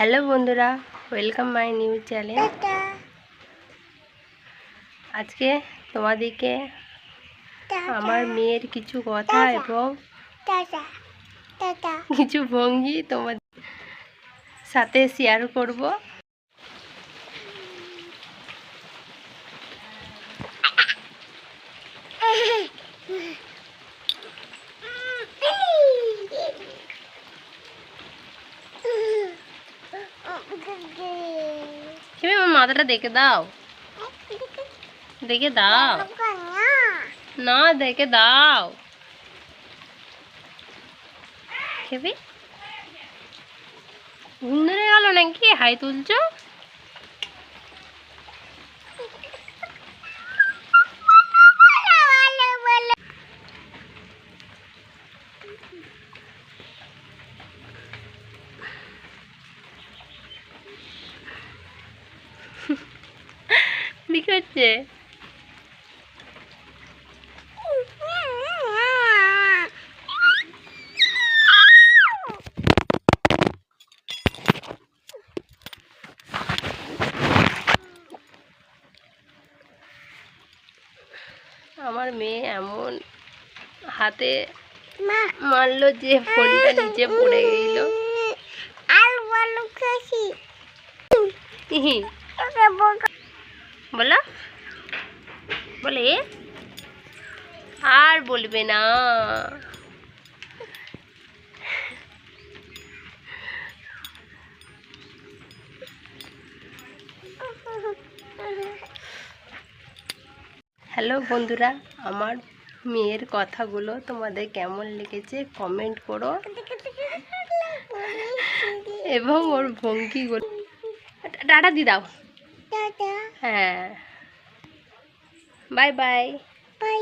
Hello বন্ধুরা welcome my new channel আজকে তোমাদেরকে আমার মেয়ের কিছু কথা এবং কিছু ভঙ্গি তোমাদের সাথে শেয়ার করব। তুমি আমার মাথাটা দেখে দাও। দেখে দাও। না, দেখে দাও। খেবি? ঘুম ধরে গেল নাকি? হাই তুলছো? কি করছে আমার মেয়ে এমন হাতে মারলো যে ফোনটা নিচে পড়ে গেল। আর বলো খুশি বলো। বলে, আর বলবে না। হ্যালো বন্ধুরা, আমার মেয়ের কথাগুলো তোমাদের কেমন লেগেছে কমেন্ট করো। এবং ওর ভঙ্গিগুলো টাটা দি দাও হ্যাঁ। Bye bye. বাই